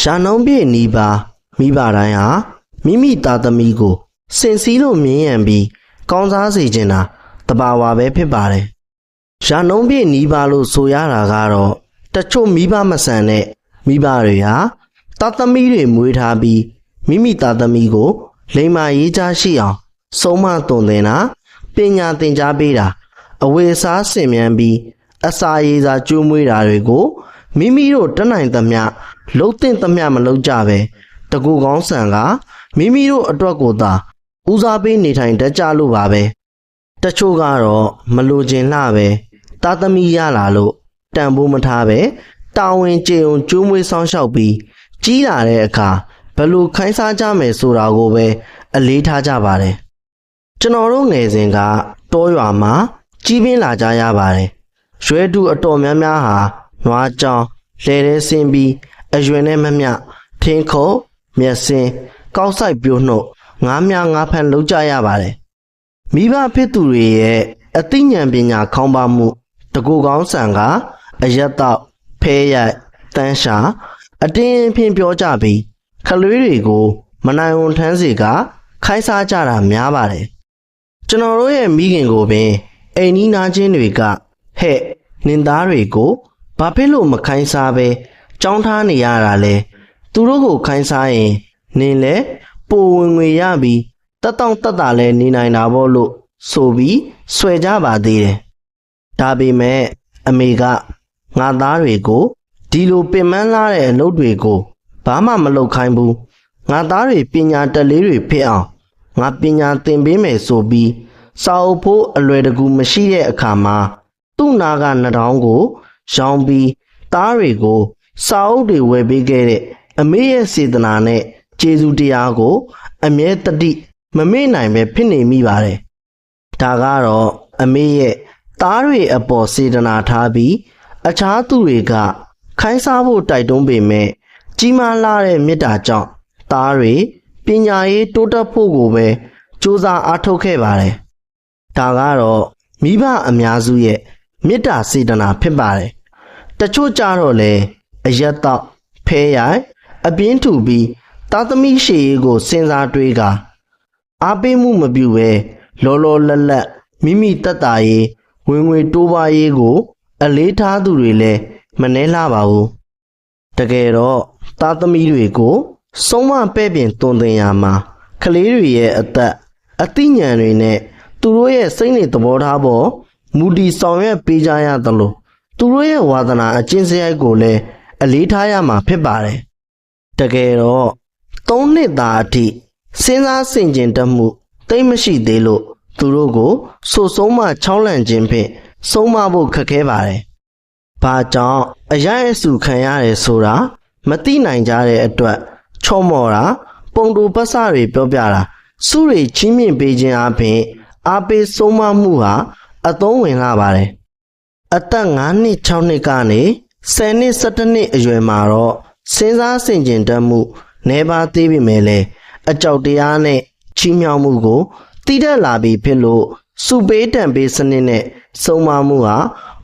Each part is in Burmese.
ရှာနှုံးပြည့်နီးပါမိဘတိုင်းဟာမိမိသားသမီးကိုစင်စည်းလို့မြင်းရံပြီးကောင်းစားစေချင်တာတဘာဝပဲဖြစ်ပါတယ်။ရှာနှုံးပြည့်နီးပါလို့ဆိုရတာကတော့တချို့မိဘမဆန်တဲ့မိဘတွေဟာသားသမီးတွေမွေးထားပြီးမိမိသားသမီးကို လိမ္မာရေးချရှိအောင်ဆုံးမသွန်သင်တာပညာသင်ကြားပေးတာအဝေအစားဆင်မြန်းပြီးအစာရည်စာကျွေးမွေးတာတွေကို မိမိတို့တတ်နိုင်သမျှလှုပ်တင်သမျှမလုပ်ကြပဲတကူကောင်းဆန်ကမိမိတို့အတွက်ကိုသာဦးစားပေးနေထိုင်တတ်ကြလို့ပါပဲတချို့ကတော့မလိုချင်လှပဲတာသမီရလာလို့တန်ဖိုးမထားပဲတာဝန်ကျေုံကျွေးမွေးဆောင်ရှောက်ပြီးကြီးလာတဲ့အခါဘယ်လိုခိုင်းစားကြမယ်ဆိုတာကိုပဲအလေးထားကြပါတယ်ကျွန်တော်တို့ငယ်စဉ်ကတောရွာမှာကြီးပင်းလာကြရပါတယ်ရွယ်တူအတော်များများဟာ နွားကြောင်လဲတဲ့ဆင်းပြီးအရွယ်နဲ့မမျှထင်းခုတ်မျက်စင်ကောက်ဆိုင်ပြိုးနှုတ်ငားမြငားဖန်လုံးကြရပါတယ်မိဘဖြစ်သူတွေရဲ့အသိဉာဏ်ပညာခေါင်းပါမှုတကူကောင်းဆန်ကအရက်တော့ဖဲရိုက်တန်းရှာအတင်းအဖင်းပြောကြပြီးခလွေးတွေကိုမနိုင်ဝန်ထမ်းစီကခိုင်းစားကြတာများပါတယ်ကျွန်တော်တို့ရဲ့မိခင်ကိုပင်အိမ်နီးနားချင်းတွေကဟဲ့နင်သားတွေကို ဘာဖြစ်လို့မခိုင်းစားပဲကြောင်းထားနေရတာလဲသူတို့ကိုခိုင်းစားရင်နင်လဲပိုဝင်ငွေရပြီးတက်တောင့်တက်တာလဲနေနိုင်တာပေါ့လို့ဆိုပြီးဆွဲကြပါသေးတယ်ဒါပေမဲ့အမေကငါသားတွေကိုဒီလိုပင်ပန်းလာတဲ့အလုပ်တွေကိုဘာမှမလုပ်ခိုင်းဘူးငါသားတွေပညာတက်လေးတွေဖြစ်အောင်ငါပညာသင်ပေးမယ်ဆိုပြီးစာအုပ်ဖို့အလွယ်တကူမရှိတဲ့အခါမှာသူ့နာကနှထောင်းကို ရောင်းပြီးသားတွေကိုစာအုပ်တွေဝယ်ပေးခဲ့တဲ့အမေရဲ့စေတနာနဲ့ကျေးဇူးတရားကို အမြဲတတိမမေ့နိုင်ပဲဖြစ်နေမိပါတယ်ဒါကတော့အမေရဲ့သားတွေအပေါ်စေတနာထားပြီးအခြားသူတွေက ခိုင်းစားဖို့တိုက်တွန်းပေမဲ့ကြီးမားလာတဲ့မေတ္တာကြောင့်သားတွေပညာရေးတိုးတက်ဖို့ကိုပဲစူးစမ်းအားထုတ်ခဲ့ပါတယ်ဒါကတော့မိဘအများစုရဲ့ မေတ္တာစေတနာဖြစ်ပါတယ်တချို့ကြတော့လေအရက်တော့ဖဲရိုက်အပြင်းထူပြီးသားသမီးရှေ့ရေးကိုစဉ်းစားတွေးကအားပေးမှုမပြုဘဲလောလောလတ်လတ်မိမိတက်တာရေးဝင်ငွေတိုးပွားရေးကို အလေးထားသူတွေလည်းမနှဲလှပါဘူးတကယ်တော့သားသမီးတွေကိုဆုံးမပဲ့ပြင်တွင်တင်ရမှာကလေးတွေရဲ့အသက်အသိဉာဏ်တွေနဲ့သူတို့ရဲ့စိတ်နေသဘောထားပေါ် မူတည်ဆောင်ရွက်ပေးကြရသလိုသူတို့ရဲ့ဝါသနာအကျင့်စရိုက်ကိုလည်းအလေးထားရမှာဖြစ်ပါတယ်တကယ်တော့သုံးနှစ်သားအထိစဉ်းစားဆင်ခြင်တတ်မှုတိတ်မရှိသေးလို့သူတို့ကိုဆိုဆုံးမှချောင်းလန့်ခြင်းဖြင့်ဆုံးမဖို့ခက်ခဲပါတယ်။ဘာကြောင့်အရိုက်အဆူခံရတယ်ဆိုတာမသိနိုင်ကြတဲ့အတွက်ချော့မော်တာပုံတူပတ်စတွေပြောပြတာစုတွေချင်းမြင့်ပေးခြင်းအပြင်အားပေးဆုံးမမှုဟာ အသုံးဝင်လာပါတယ်။အသက်9နှစ်6နှစ်ကနေ10နှစ်17နှစ်အရွယ်မှာတော့စဉ်းစားဆင်ခြင်တတ်မှုနေပါသေးပြီမဲ့လေအကြောက်တရားနဲ့ချီးမြှောက်မှုကိုတိတက်လာပြီဖြစ်လို့စုပေးတံပေးစနစ်နဲ့စုံမမှုဟာ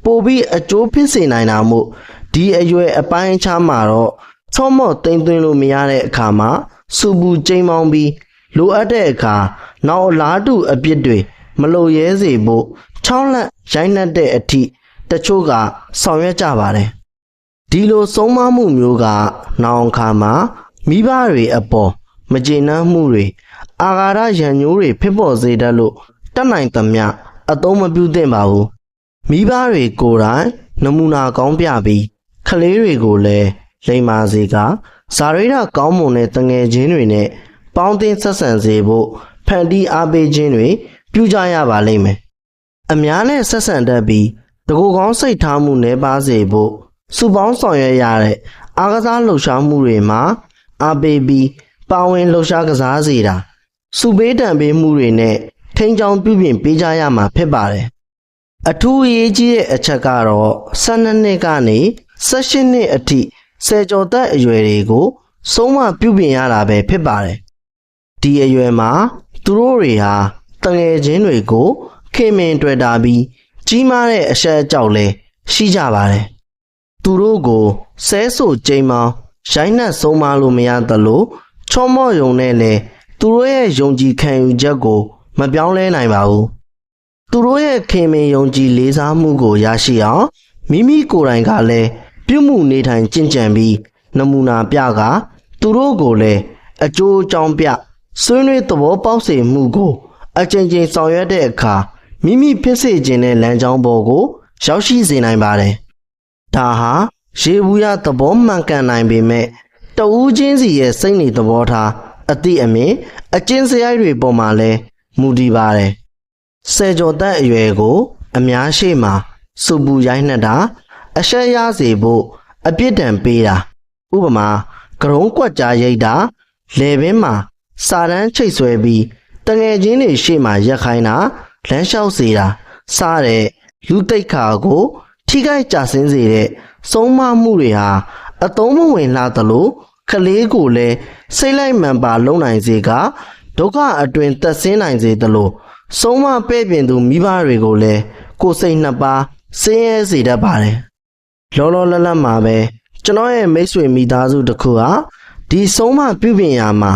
ပိုပြီးအကျိုးဖြစ်စေနိုင်တာမို့ဒီအရွယ်အပိုင်းအခြားမှာတော့ချောမော့တိမ်သွင်းလို့မရတဲ့အခါမှာစုပူချိန်မောင်းပြီးလိုအပ်တဲ့အခါနောက်အလားတူအပြစ်တွေမလိုရဲစေဖို့ ချောင်းလက်ရိုင်းနှက်တဲ့အထိတချို့ကဆောင်ရွက်ကြပါတယ်ဒီလိုဆုံးမမှုမျိုးကနောင်ခါမှာမိဘတွေအပေါ်မကျေနပ်မှုတွေအာဃာတရံညိုးတွေဖြစ်ပေါ်စေတတ်လို့တတ်နိုင်သမျှအသုံးမပြုသင့်ပါဘူးမိဘတွေကိုယ်တိုင်နမူနာကောင်းပြပြီးခလေးတွေကိုလည်းလိမ္မာစေကဇာရိရကောင်းမွန်တဲ့တငယ်ချင်းတွေနဲ့ပေါင်းသင်းဆက်ဆံစေဖို့ဖန်တီးအားပေးခြင်းတွေပြုကြရပါလိမ့်မယ် အများနဲ့ဆက်ဆံတတ်ပြီးတကူကောင်းစိတ်ထားမှုနှဲပါစေဖို့စုပေါင်းဆောင်ရွက်ရတဲ့အားကစားလှုပ်ရှားမှုတွေမှာအားပေးပြီးပါဝင်လှုပ်ရှားကစားစေတာစုပေးတံပေးမှုတွေနဲ့ထိန်းချောင်းပြုပြင်ပေးကြရမှာဖြစ်ပါတယ်အထူးအရေးကြီးတဲ့အချက်ကတော့12နှစ်ကနေ18နှစ်အထိဆယ်ကျော်သက်အရွယ်တွေကိုဆုံးမပြုပြင်ရတာပဲဖြစ်ပါတယ်ဒီအရွယ်မှာသူတို့တွေဟာတငယ်ချင်းတွေကို ခင်မင်တွေ့တာပြီးကြီးမားတဲ့အဆက်အကြောက်လဲရှိကြပါတယ်သူတို့ကိုဆဲဆိုကြိမ်မောင်းရိုင်းနှက်ဆုံးမလို့မရသလိုချောမော့ယုံနဲ့လည်းသူတို့ရဲ့ယုံကြည်ခံယူချက်ကိုမပြောင်းလဲနိုင်ပါဘူးသူတို့ရဲ့ခင်မင်ယုံကြည်လေးစားမှုကိုရရှိအောင်မိမိကိုယ်တိုင်ကလည်းပြုမှုနေထိုင်ကျင့်ကြံပြီးနမူနာပြကသူတို့ကိုလည်းအကျိုးအကြောင်းပြဆွေးနွေးသဘောပေါက်စေမှုကိုအကြိမ်ကြိမ်ဆောင်ရွက်တဲ့အခါ မိမိဖြစ်စေခြင်းတဲ့လမ်းကြောင်းပေါ်ကို ရောက်ရှိစေနိုင်ပါတယ်။ဒါဟာရေဘူးရသဘောမှန်ကန်နိုင်ပေမဲ့တဦးချင်းစီရဲ့စိတ်နေသဘောထားအတိအမြင်အကျဉ်းစရိုက်တွေပေါ်မှာလဲမူတည်ပါတယ်။ဆယ်ကျော်သက်အရွယ်ကို အများရှိမှစူပူရိုင်းနှက်တာအရှက်ရစေဖို့အပြစ်ဒဏ်ပေးတာဥပမာကရုံးကွက်ကြားရိတ်တာလေပင်မှာစာတန်းချိတ်ဆွဲပြီးတငယ်ချင်းတွေရှေ့မှာရက်ခိုင်းတာ လမ်းလျှောက်စေတာစားတဲ့လူတိတ်ခါကို ထိခိုက်ကြဆင်းစေတဲ့ဆုံးမမှုတွေဟာအသုံးမဝင်လာသလိုကလေးကိုလည်းစိတ်လိုက်မှန်ပါလုံနိုင်စေကဒုက္ခအတွင်သက်ဆင်းနိုင်စေသလိုဆုံးမပဲ့ပြင်သူမိဘတွေကိုလည်းကိုယ်စိတ်နှစ်ပါးဆင်းရဲစေတတ်ပါတယ်လောလောလတ်လတ်မှာပဲကျွန်တော်ရဲ့မိတ်ဆွေမိသားစုတစ်ခုဟာဒီဆုံးမပြုပြင်ရမှာ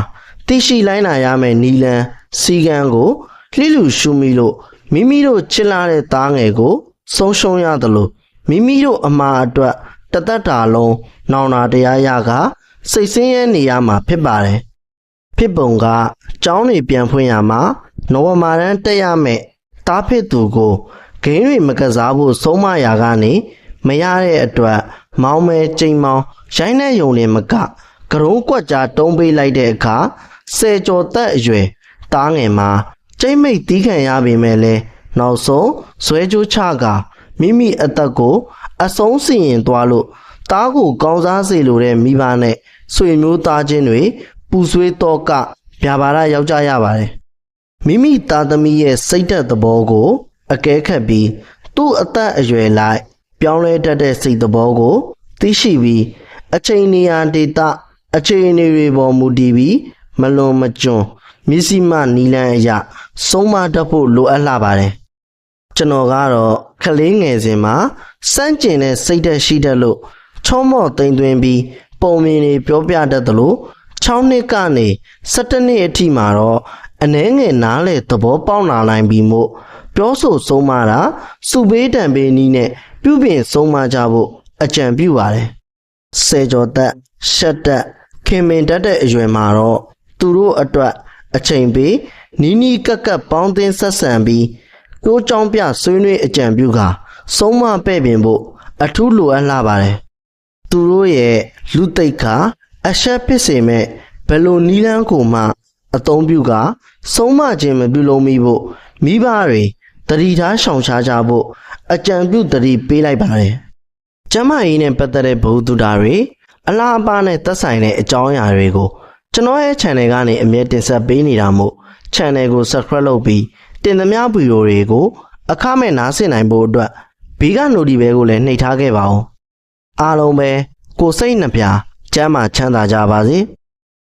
သိရှိလိုက်နာရမယ့်နီလန်စီကံကို လှိလူရှုမိလို့မိမိတို့ချစ်လာတဲ့သားငယ်ကိုဆုံးရှုံးရသလိုမိမိတို့အမှားအတွက်တသက်တာလုံးနောင်နာတရားရကစိတ်ဆင်းရဲနေရမှာဖြစ်ပါတယ်ဖြစ်ပုံကကျောင်းတွေပြန်ဖွင့်ရမှာနိုဝမာရန်တက်ရမယ်တားဖြစ်သူကိုဂိမ်းတွေမကစားဖို့ဆုံးမရာကနေမရတဲ့အတွက်မောင်းမဲချိန်မောင်းရိုင်းတဲ့ယုံလင်မကကရုံးကွက်ကြားတုံးပေးလိုက်တဲ့အခါဆယ်ကျော်သက်အရွယ်တားငယ်မှာ ကျိမ့်မိတ်တီးခံရပေမဲ့လဲနောက်ဆုံးဇွဲကြိုးချကမိမိအသက်ကို အဆုံးစီရင်သွားလို့တားကိုကောင်းစားစေလိုတဲ့မိဘနဲ့ဆွေမျိုးသားချင်းတွေပူဆွေးတော့ကဗျာပါရရောက်ကြရပါတယ်မိမိသားသမီးရဲ့စိတ်သက်သဘောကို အကဲခတ်ပြီးသူ့အသက်အရွယ်လိုက် ပြောင်းလဲတတ်တဲ့စိတ်သဘောကို သိရှိပြီးအချိန်နေရာဒေတာအချိန်အနေတွေပေါ်မူတည်ပြီးမလွန်မကျွံ မျက်စိမှနီလန်းအရာဆုံးမတတ်ဖို့လိုအပ်လာပါတယ်ကျွန်တော်ကတော့ကလေးငယ်စဉ်မှာစမ်းကျင်တဲ့စိတ်သက်ရှိတတ်လို့ချောမော့သိမ့်သွင်းပြီးပုံမြင်တွေပြောပြတတ်သလို6နှစ်ကနေ17နှစ်အထိမှာတော့အနှဲငယ်နားလေသဘောပေါက်လာနိုင်ပြီမို့ပြောဆိုဆုံးမတာစုပေးတံပေးနီးနဲ့ပြုပြင်ဆုံးမကြဖို့အကြံပြုပါတယ်ဆယ်ကျော်သက်ရှက်သက်ခင်မင်တတ်တဲ့အရွယ်မှာတော့သူတို့အတွက် အချိန်ပေးနီးနီးကပ်ကပ်ပေါင်းသင်းဆက်ဆံပြီးကိုးကြောင်ပြဆွေးနွေးအကြံပြုကာဆုံးမပဲ့ပြင်ဖို့အထူးလိုအပ်လာပါတယ်သူတို့ရဲ့လူသိက္ခာအရှက်ဖြစ်စေမဲ့ဘယ်လိုနီးလန်းကိုမှ အသုံးပြုကာဆုံးမခြင်းမပြုလုံးမိဖို့မိဘတွေတတိထားရှောင်ရှားကြဖို့အကြံပြုတတိပေးလိုက်ပါတယ်ကျမကြီးနဲ့ပတ်သက်တဲ့ဘုသူတာတွေအလားအပါနဲ့သက်ဆိုင်တဲ့အကြောင်းအရာတွေကို ကျွန်တော်ရဲ့ channel ကနေအမြဲတင်ဆက်ပေးနေတာမို့ channel ကို subscribe လုပ်ပြီးတင်သမျှဗီဒီယိုတွေကိုအခမဲ့နားဆင်နိုင်ဖို့အတွက်ဘေးက notification ကိုလည်းနှိပ်ထားခဲ့ပါဦးအားလုံးပဲကိုယ်စိတ်နှပြကျမ်းမာချမ်းသာကြပါစေ။